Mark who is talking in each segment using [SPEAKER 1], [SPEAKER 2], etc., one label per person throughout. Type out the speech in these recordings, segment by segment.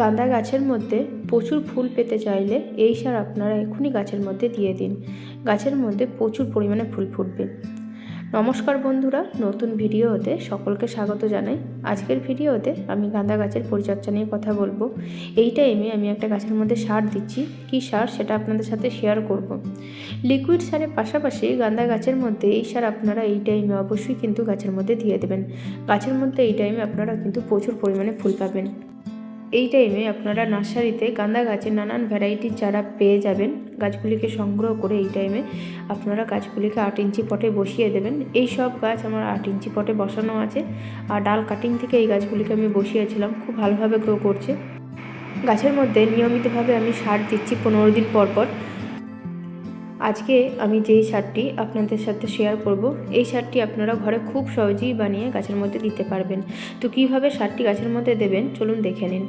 [SPEAKER 1] গাঁদা গাছের মধ্যে প্রচুর ফুল পেতে চাইলে এই সার আপনারা এক্ষুনি গাছের মধ্যে দিয়ে দিন। গাছের মধ্যে প্রচুর পরিমাণে ফুল ফুটবে। নমস্কার বন্ধুরা, নতুন ভিডিওতে সকলকে স্বাগত জানাই। আজকের ভিডিওতে আমি গাঁদা গাছের পরিচর্যা নিয়ে কথা বলব। এই টাইমে আমি একটা গাছের মধ্যে সার দিচ্ছি। কি সার সেটা আপনাদের সাথে শেয়ার করব। লিকুইড সারের পাশাপাশি গাঁদা গাছের মধ্যে এই সার আপনারা এই টাইমে অবশ্যই কিন্তু গাছের মধ্যে দিয়ে দেবেন। গাছের মধ্যে এই টাইমে আপনারা কিন্তু প্রচুর পরিমাণে ফুল পাবেন। এই টাইমে আপনারা নার্সারিতে গাঁদা গাছের নানান ভ্যারাইটির চারা পেয়ে যাবেন। গাছগুলিকে সংগ্রহ করে এই টাইমে আপনারা গাছগুলিকে আট ইঞ্চি পটে বসিয়ে দেবেন। এই সব গাছ আমার আট ইঞ্চি পটে বসানো আছে। আর ডাল কাটিং থেকে এই গাছগুলিকে আমি বসিয়েছিলাম। খুব ভালোভাবে গ্রো করছে। গাছের মধ্যে নিয়মিতভাবে আমি সার দিচ্ছি পনেরো দিন পর পর। আজকে আমি যেই সারটি আপনাদের সাথে শেয়ার করব, এই সারটি আপনারা ঘরে খুব সহজেই বানিয়ে গাছের মধ্যে দিতে পারবেন। তো কীভাবে সারটি গাছের মধ্যে দেবেন, চলুন দেখে নিন।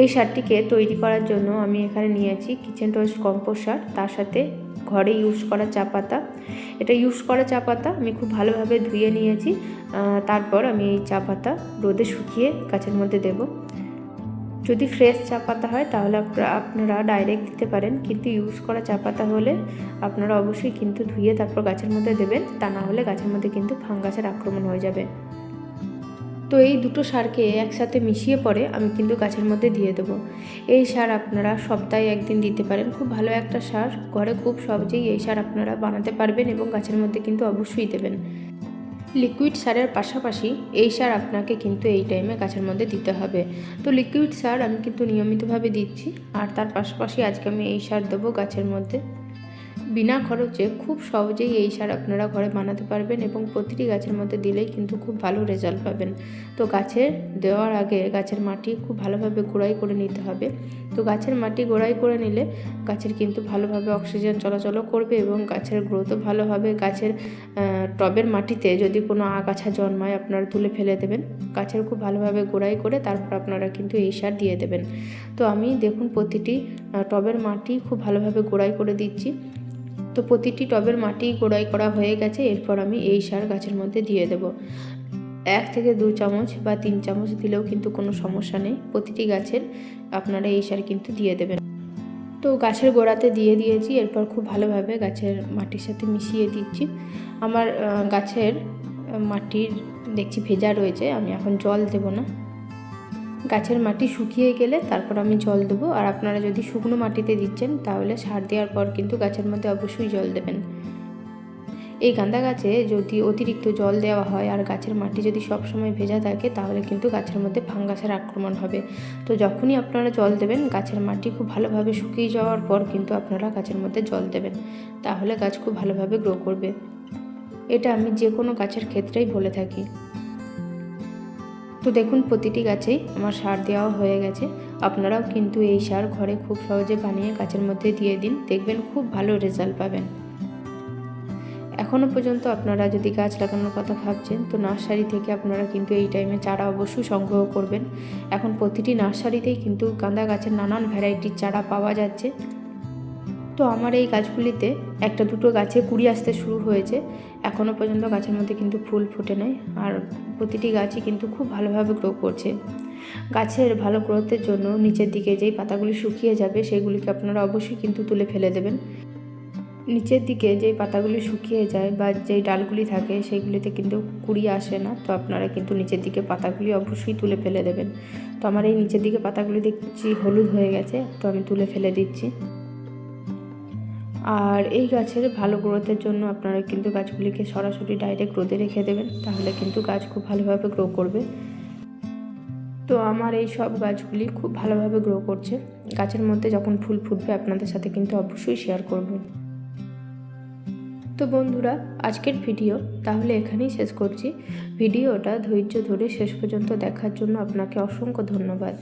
[SPEAKER 1] এই সারটিকে তৈরি করার জন্য আমি এখানে নিয়েছি কিচেন টোস্ট কম্পোস্ট সার, তার সাথে ঘরে ইউজ করা চা পাতা। এটা ইউজ করা চা পাতা আমি খুব ভালোভাবে ধুয়ে নিয়েছি তারপর আমি এই চা পাতা রোদে শুকিয়ে গাছের মধ্যে দেবো। যদি ফ্রেশ চা পাতা হয়, তাহলে আপনারা ডাইরেক্ট দিতে পারেন। কিন্তু ইউজ করা চা পাতা হলে আপনারা অবশ্যই কিন্তু ধুয়ে তারপর গাছের মধ্যে দেবেন। তা না হলে গাছের মধ্যে কিন্তু ফাঙ্গাসের আক্রমণ হয়ে যাবে। তো এই দুটো সারকে একসাথে মিশিয়ে পরে আমি কিন্তু গাছের মধ্যে দিয়ে দেবো। এই সার আপনারা সপ্তাহে একদিন দিতে পারেন। খুব ভালো একটা সার। ঘরে খুব সহজেই এই সার আপনারা বানাতে পারবেন এবং গাছের মধ্যে কিন্তু অবশ্যই দেবেন। লিকুইড সারের পাশাপাশি এই সার আপনাকে কিন্তু এই টাইমে গাছের মধ্যে দিতে হবে। তো লিকুইড সার আমি কিন্তু নিয়মিতভাবে দিচ্ছি, আর তার পাশাপাশি আজকে আমি এই সার দেবো গাছের মধ্যে। বিনা খরচে খুব সহজেই এই সার আপনারা ঘরে বানাতে পারবেন এবং প্রতিটি গাছের মধ্যে দিলেই কিন্তু খুব ভালো রেজাল্ট পাবেন। তো গাছের দেওয়ার আগে গাছের মাটি খুব ভালোভাবে গোড়াই করে নিতে হবে। তো গাছের মাটি গোড়াই করে নিলে গাছের কিন্তু ভালোভাবে অক্সিজেন চলাচলও করবে এবং গাছের গ্রোথও ভালো হবে। গাছের টবের মাটিতে যদি কোনো আগাছা জন্মায় আপনারা তুলে ফেলে দেবেন। গাছের খুব ভালোভাবে গোড়াই করে তারপর আপনারা কিন্তু এই সার দিয়ে দেবেন। তো আমি দেখুন প্রতিটি টবের মাটি খুব ভালোভাবে গোড়াই করে দিচ্ছি। তো প্রতিটি টবের মাটি গোড়াই করা হয়ে গেছে, এরপর আমি এই সার গাছের মধ্যে দিয়ে দেব। এক থেকে দু চামচ বা তিন চামচ দিলেও কিন্তু কোনো সমস্যা নেই। প্রতিটি গাছের আপনারা এই সার কিন্তু দিয়ে দেবেন। তো গাছের গোড়াতে দিয়ে দিয়েছি, এরপর খুব ভালোভাবে গাছের মাটির সাথে মিশিয়ে দিচ্ছি। আমার গাছের মাটির দেখছি ভেজা রয়েছে, আমি এখন জল দেব না। গাছের মাটি শুকিয়ে গেলে তারপর আমি জল দেবো। আর আপনারা যদি শুকনো মাটিতে দিচ্ছেন, তাহলে সার দেওয়ার পর কিন্তু গাছের মধ্যে অবশ্যই জল দেবেন। এই গাঁদা গাছে যদি অতিরিক্ত জল দেওয়া হয় আর গাছের মাটি যদি সবসময় ভেজা থাকে, তাহলে কিন্তু গাছের মধ্যে ফাঙ্গাসের আক্রমণ হবে। তো যখনই আপনারা জল দেবেন, গাছের মাটি খুব ভালোভাবে শুকিয়ে যাওয়ার পর কিন্তু আপনারা গাছের মধ্যে জল দেবেন। তাহলে গাছ খুব ভালোভাবে গ্রো করবে। এটা আমি যে কোনো গাছের ক্ষেত্রেই বলে থাকি। তো দেখুন, প্রতিটি গাছেই আমার সার দেওয়া হয়ে গেছে। আপনারাও কিন্তু এই সার ঘরে খুব সহজে বানিয়ে গাছের মধ্যে দিয়ে দিন। দেখবেন খুব ভালো রেজাল্ট পাবেন। এখনও পর্যন্ত আপনারা যদি গাছ লাগানোর কথা ভাবছেন, তো নার্সারি থেকে আপনারা কিন্তু এই টাইমে চারা অবশ্যই সংগ্রহ করবেন। এখন প্রতিটি নার্সারিতেই কিন্তু গাঁদা গাছের নানান ভ্যারাইটির চারা পাওয়া যাচ্ছে। তো আমার এই গাছগুলিতে একটা দুটো গাছে কুড়ি আসতে শুরু হয়েছে। এখনও পর্যন্ত গাছের মধ্যে কিন্তু ফুল ফুটে নেয় আর প্রতিটি গাছই কিন্তু খুব ভালোভাবে গ্রো করছে। গাছের ভালো গ্রোথের জন্য নিচের দিকে যেই পাতাগুলি শুকিয়ে যাবে, সেগুলিকে আপনারা অবশ্যই কিন্তু তুলে ফেলে দেবেন। নিচের দিকে যেই পাতাগুলি শুকিয়ে যায় বা যেই ডালগুলি থাকে সেইগুলিতে কিন্তু কুড়ি আসে না। তো আপনারা কিন্তু নিচের দিকে পাতাগুলি অবশ্যই তুলে ফেলে দেবেন। তো আমার এই নিচের দিকে পাতাগুলি দেখছি হলুদ হয়ে গেছে, তো আমি তুলে ফেলে দিচ্ছি। আর এই গাছের ভালো গ্রোথের জন্য আপনারা কিন্তু গাছগুলিকে সরাসরি ডাইরেক্ট রোদে রেখে দেবেন, তাহলে কিন্তু গাছ খুব ভালোভাবে গ্রো করবে। তো আমার এই সব গাছগুলি খুব ভালোভাবে গ্রো করছে। গাছের মধ্যে যখন ফুল ফুটবে আপনাদের সাথে কিন্তু অবশ্যই শেয়ার করব। তো বন্ধুরা, আজকের ভিডিও তাহলে এখানেই শেষ করছি। ভিডিওটা ধৈর্য ধরে শেষ পর্যন্ত দেখার জন্য আপনাকে অসংখ্য ধন্যবাদ।